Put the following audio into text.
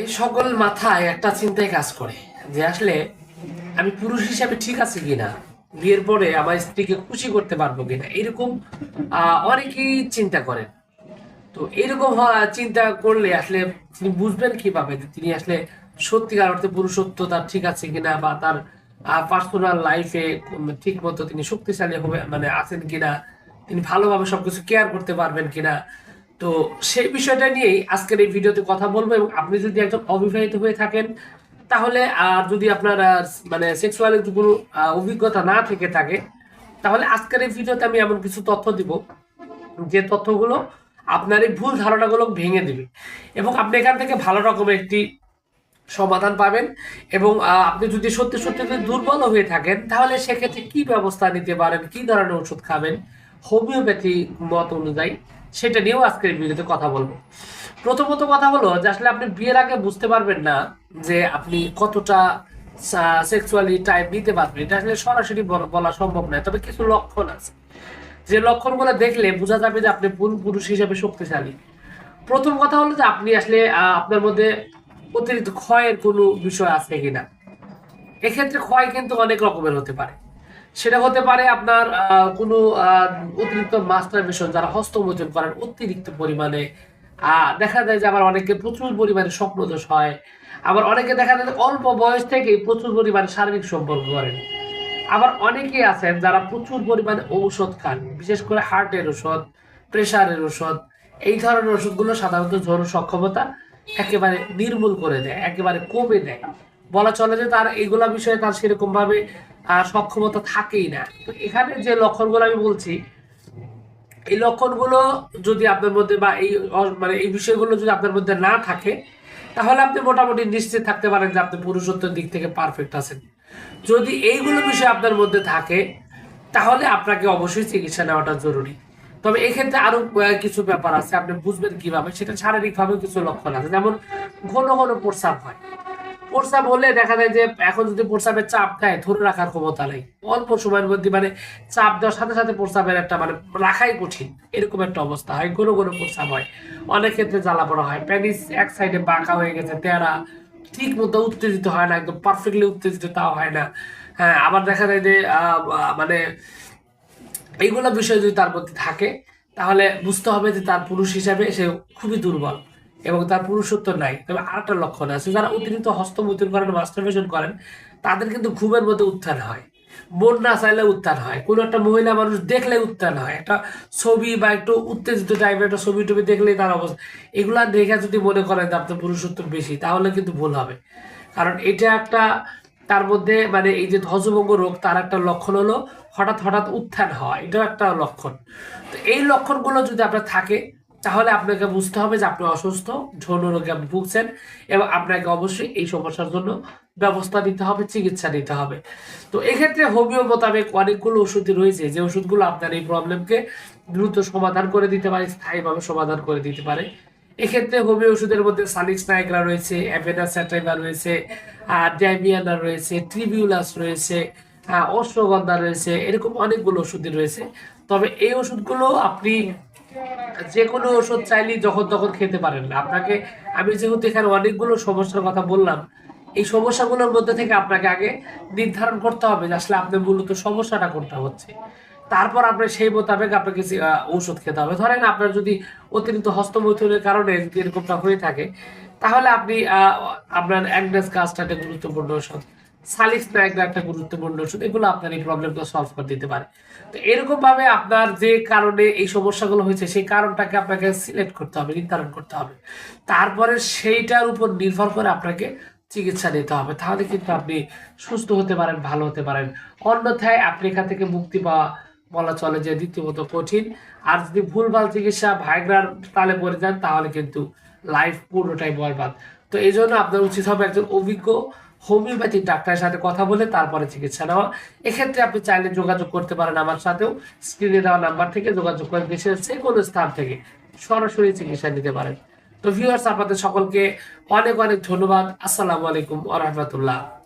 এই সকল মাথায় একটা চিন্তায় কাজ করে যে আসলে আমি পুরুষ হিসাবে ঠিক আছে কিনা? বিয়ের পরে আমার স্ত্রীকে খুশি করতে পারব কিনা? এরকম অনেকেই চিন্তা করেন। তো এরকম চিন্তা করলে আসলে তিনি বুঝবেন কীভাবে তিনি আসলে সত্যিকার অর্থে পুরুষত্ব তার ঠিক আছে কিনা বা তার পার্সোনাল লাইফে ঠিক মতো তিনি শক্তিশালী হবে মানে আছেন কিনা? তিনি ভালোভাবে সবকিছু কেয়ার করতে পারবেন কিনা? তো সেই বিষয়টা নিয়েই আজকের এই ভিডিওতে কথা বলব এবং আপনি যদি একজন অবিবাহিত হয়ে থাকেন, তাহলে আর যদি আপনার মানে সেক্সুয়াল কোনো অভিজ্ঞতা না থেকে থাকে, তাহলে আজকের এই ভিডিওতে আমি এমন কিছু তথ্য দিব যে তথ্যগুলো আপনার এই ভুল ধারণাগুলো ভেঙে দেবে এবং আপনি এখান থেকে ভালো রকমের একটি সমাধান পাবেন এবং আপনি যদি সত্যি সত্যি যদি দুর্বল হয়ে থাকেন, তাহলে সেক্ষেত্রে কি ব্যবস্থা নিতে পারেন? কি ধরনের ওষুধ খাবেন? হোমিওপ্যাথি মত অনুযায়ী সেটা নিয়েও আজকের ভিডিওতে কথা বলব। প্রথমত কথা হলো যে আসলে আপনি বিয়ের আগে বুঝতে পারবেন না যে আপনি কতটা সেক্সুয়ালি টাইম নিতে পারবেন। এটা আসলে সরাসরি বলা- সম্ভব নয়, তবে কিছু লক্ষণ আছে। যে লক্ষণগুলো দেখলে বোঝা যাবে যে আপনি পুরু- পুরুষ হিসেবে শক্তিশালী। প্রথম কথা হলো যে আপনি আসলে আপনার মধ্যে অতিরিক্ত ক্ষয়ের কোনো বিষয় আছে কিনা। এক্ষেত্রে ক্ষয় কিন্তু অনেক রকমের হতে পারে। সেটা হতে পারে আপনার কোনো অতিরিক্ত মাস্টারবেশন যারা হস্তমোচন করেন অতিরিক্ত পরিমাণে। দেখা যায় যে আবার অনেকে প্রচুর পরিমাণে স্বপ্নদোষ হয়। আবার অনেকে দেখা যায় অল্প বয়স থেকেই প্রচুর পরিমাণে শারীরিক সম্পর্ক করেন। আবার অনেকেই আছেন যারা প্রচুর পরিমাণে ঔষধ খান বিশেষ করে হার্টের ওষুধ প্রেশারের ওষুধ এই ধরনের ওষুধগুলো সাধারণত যৌন সক্ষমতা একেবারে নির্মূল করে দেয় একেবারে কমে দেয়। বলা চলে যে তার এইগুলা বিষয়ে তার সেরকম ভাবে আহ, সক্ষমতা থাকেই না। তো এখানে যে লক্ষণগুলো আমি বলছি, এই লক্ষণগুলো যদি আপনার মধ্যে বা এই মানে এই বিষয়গুলো যদি আপনার মধ্যে না থাকে, তাহলে আপনি মোটামুটি নিশ্চিত থাকতে পারেন যে আপনি পুরুষত্বের দিক থেকে পারফেক্ট আছেন। যদি এইগুলো বিষয় আপনার মধ্যে থাকে, তাহলে আপনাকে অবশ্যই চিকিৎসা নেওয়াটা জরুরি। তবে এক্ষেত্রে আরও কিছু ব্যাপার আছে, আপনি বুঝবেন কীভাবে, সেটা শারীরিকভাবে কিছু লক্ষণ আছে। যেমন ঘন ঘন প্রস্রাব হয়। প্রস্রাব হলে দেখা যায় যে এখন যদি প্রস্রাবের চাপ দেয়, ধরে রাখার ক্ষমতা নেই। অল্প সময়ের মধ্যে মানে চাপ দেওয়ার সাথে সাথে প্রস্রাবের একটা মানে রাখাই কঠিন। এরকম একটা অবস্থা হয় কোনো কোনো প্রস্রাব হয়। অনেক ক্ষেত্রে জ্বালা পড়া হয়। প্যানিস এক সাইডে বাঁকা হয়ে গেছে, তেরা। ঠিক মতো উত্তেজিত হয় না, একদম পারফেক্টলি উত্তেজিত তাও হয় না। হ্যাঁ আবার দেখা যায় যে মানে এইগুলো বিষয় যদি তার মধ্যে থাকে, তাহলে বুঝতে হবে যে তার পুরুষ হিসাবে সে খুবই দুর্বল। এবং তার পুরুষত্ব নাই। তবে আরেকটা লক্ষণ আছে, যারা অতিরিক্ত হস্তমৈথুন করেন মাস্টারবেশন করেন, তাদের কিন্তু ঘুমের মধ্যে উত্থান হয়। মন না চাইলে উত্থান হয়। কোনো একটা মহিলা মানুষ দেখলে উত্থান হয়। একটা ছবি বা একটু উত্তেজিত টাইপের একটা ছবি টবি দেখলে তার অবস্থা। এগুলা দেখে যদি মনে করেন আপনার পুরুষত্ব বেশি, তাহলে কিন্তু ভুল হবে। কারণ এটা একটা তার মধ্যে মানে এই যে ধ্বজভঙ্গ রোগ, তার একটা লক্ষণ হলো হঠাৎ হঠাৎ উত্থান হয় এটাও একটা লক্ষণ। তো এই লক্ষণগুলো যদি আপনার থাকে তাহলে আপনাকে বুঝতে হবে যে আপনি অসুস্থ, যৌন রোগে আপনি ভুগছেন এবং আপনাকে অবশ্যই এই সমস্যার জন্য ব্যবস্থা নিতে হবে, চিকিৎসা নিতে হবে। তো এক্ষেত্রে হোমিও মোতাবেক অনেকগুলো ওষুধই রয়েছে। যে ওষুধগুলো আপনার এই প্রবলেমকে দ্রুত সমাধান করে দিতে পারে, স্থায়ীভাবে সমাধান করে দিতে পারে। এক্ষেত্রে হোমিও ওষুধের মধ্যে সালিক্স নাইগ্রা রয়েছে, অ্যাভেনা স্যাটাইভা রয়েছে ড্যামিয়ানা রয়েছে ট্রিবিউলাস রয়েছে অশ্বগন্ধা রয়েছে, এরকম অনেকগুলো ওষুধই রয়েছে। তবে এই ওষুধগুলো আপনি যে কোনো ওষুধ চাইলেই যখন তখন খেতে পারেন আপনাকে, আমি যেহেতু এখানে অনেকগুলো সমস্যার কথা বললাম, এই সমস্যাগুলোর মধ্যে থেকে আপনাকে আগে নির্ধারণ করতে হবে যে আসলে আপনি মূলত সমস্যাটা কোনটা হচ্ছে। তারপর আপনার সেই মোতাবেক আপনাকে ঔষধ খেতে হবে। ধরেন আপনার যদি অতিরিক্ত হস্তমৈথুনের কারণে এরকমটা হয়ে থাকে, তাহলে আপনি আপনার অ্যাগনেস গাছটা গুরুত্বপূর্ণ ওষুধ সালিক্স নায়করা একটা গুরুত্বপূর্ণ ওষুধ, এগুলো আপনার এই প্রবলেমটা সলভ করে দিতে পারে। তো এরকম ভাবে আপনার যে কারণে এই সমস্যাগুলো হয়েছে, সেই কারণটাকে আপনাকে সিলেক্ট করতে হবে, নির্ধারণ করতে হবে। তারপরে সেইটার উপর নির্ভর করে আপনাকে চিকিৎসা নিতে হবে। তাহলে কিন্তু আপনি সুস্থ হতে পারেন, ভালো হতে পারেন। অন্যথায় আপনি এখান থেকে মুক্তি পাওয়া বলা চলে যে দ্বিতীয়ত কঠিন। আর যদি ভুলভাল চিকিৎসা ভাইগ্রার তালে পড়ে যান, তাহলে কিন্তু লাইফ পুরোটাই বরবাদ। তো এই জন্য আপনার উচিত হবে একজন অভিজ্ঞ হোমিওপ্যাথিক ডাক্তারের সাথে কথা বলে তারপরে চিকিৎসা নেওয়া। এক্ষেত্রে আপনি চাইলে যোগাযোগ করতে পারেন আমার সাথেও। স্ক্রিনে দেওয়া নাম্বার থেকে যোগাযোগ করে দেশের যে কোনো স্থান থেকে সরাসরি চিকিৎসা নিতে পারেন। তো ভিউয়ার্স আপনাদের সকলকে অনেক অনেক ধন্যবাদ। আসসালামু আলাইকুম আ রহমতুল্লাহ।